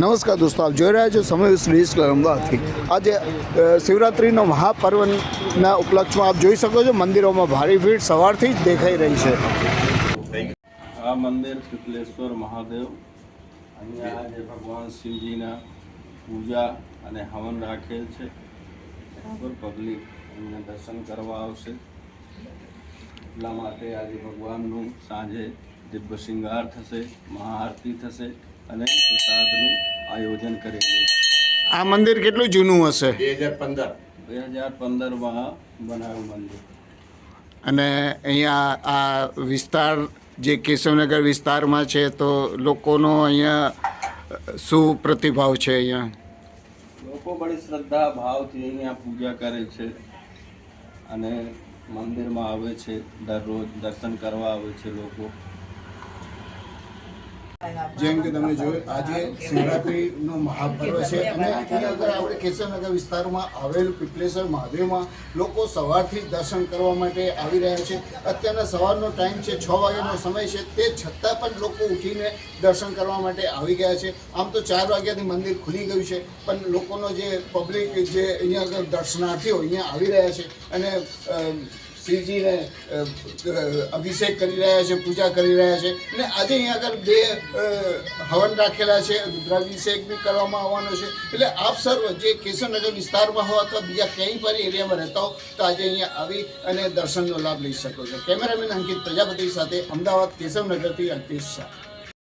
નમસ્કાર દોસ્તો, આપ જોઈ રહ્યા છો સમય શ્રી અમદાવાદથી. આજે શિવરાત્રિનો મહાપર્વના ઉપલક્ષમાં આપ જોઈ શકો છો, મંદિરોમાં ભારે ભીડ સવારથી જ દેખાઈ રહી છે. આ મંદિર શુક્લેશ્વર મહાદેવ. અહીંયા આજે ભગવાન શિવજીના પૂજા અને હવન રાખેલ છે. બરાબર, પબ્લિક અહીંયા દર્શન કરવા આવશે. એટલા માટે આજે ભગવાનનું સાંજે દિવ્ય શૃંગાર થશે, મહાઆરતી થશે. અને પ્રસાદનું આયોજન કરેલું છે. આ મંદિર કેટલું જૂનું હશે? બે હજાર પંદર. બે હજાર પંદરમાં બનાવ્યું મંદિર. અને અહીંયા આ વિસ્તાર જે કેશવનગર વિસ્તારમાં છે તો લોકોનો અહીંયા શું પ્રતિભાવ છે અહીંયા? લોકો બડી શ્રદ્ધા ભાવથી અહીંયા પૂજા કરે છે અને મંદિરમાં આવે છે દરરોજ દર્શન કરવા આવે છે લોકો. જેમ કે તમે જોયું, આજે શિવરાત્રિનો મહાપર્વ છે અને અહીંયા આગળ આપણે કેશવનગર વિસ્તારમાં આવેલ પીપલેશ્વર મહાદેવમાં લોકો સવારથી દર્શન કરવા માટે આવી રહ્યા છે. અત્યારના સવારનો ટાઈમ છે, છ વાગ્યાનો સમય છે, તે છતાં પણ લોકો ઉઠીને દર્શન કરવા માટે આવી ગયા છે. આમ તો ચાર વાગ્યાથી મંદિર ખુલી ગયું છે, પણ લોકોનો જે પબ્લિક જે અહીંયા આગળ દર્શનાર્થીઓ અહીંયા આવી રહ્યા છે અને અ, અભિષેક કરી રહ્યા છે પૂજા કરી રહ્યા છે. અને આજે અહીંયા આગળ બે હવન રાખેલા છે રુદ્રાભિષેક બી કરવામાં આવવાનો છે. એટલે આપ સર્વ જે કેશવનગર વિસ્તારમાં હો અથવા બીજા ક્યાંય પણ એરિયામાં રહેતા હો તો આજે અહીંયા આવી અને દર્શનનો લાભ લઈ શકો છો. કેમેરામેન અંકિત પ્રજાપતિ સાથે અમદાવાદ કેશવનગરથી અલ્પેશ શાહ.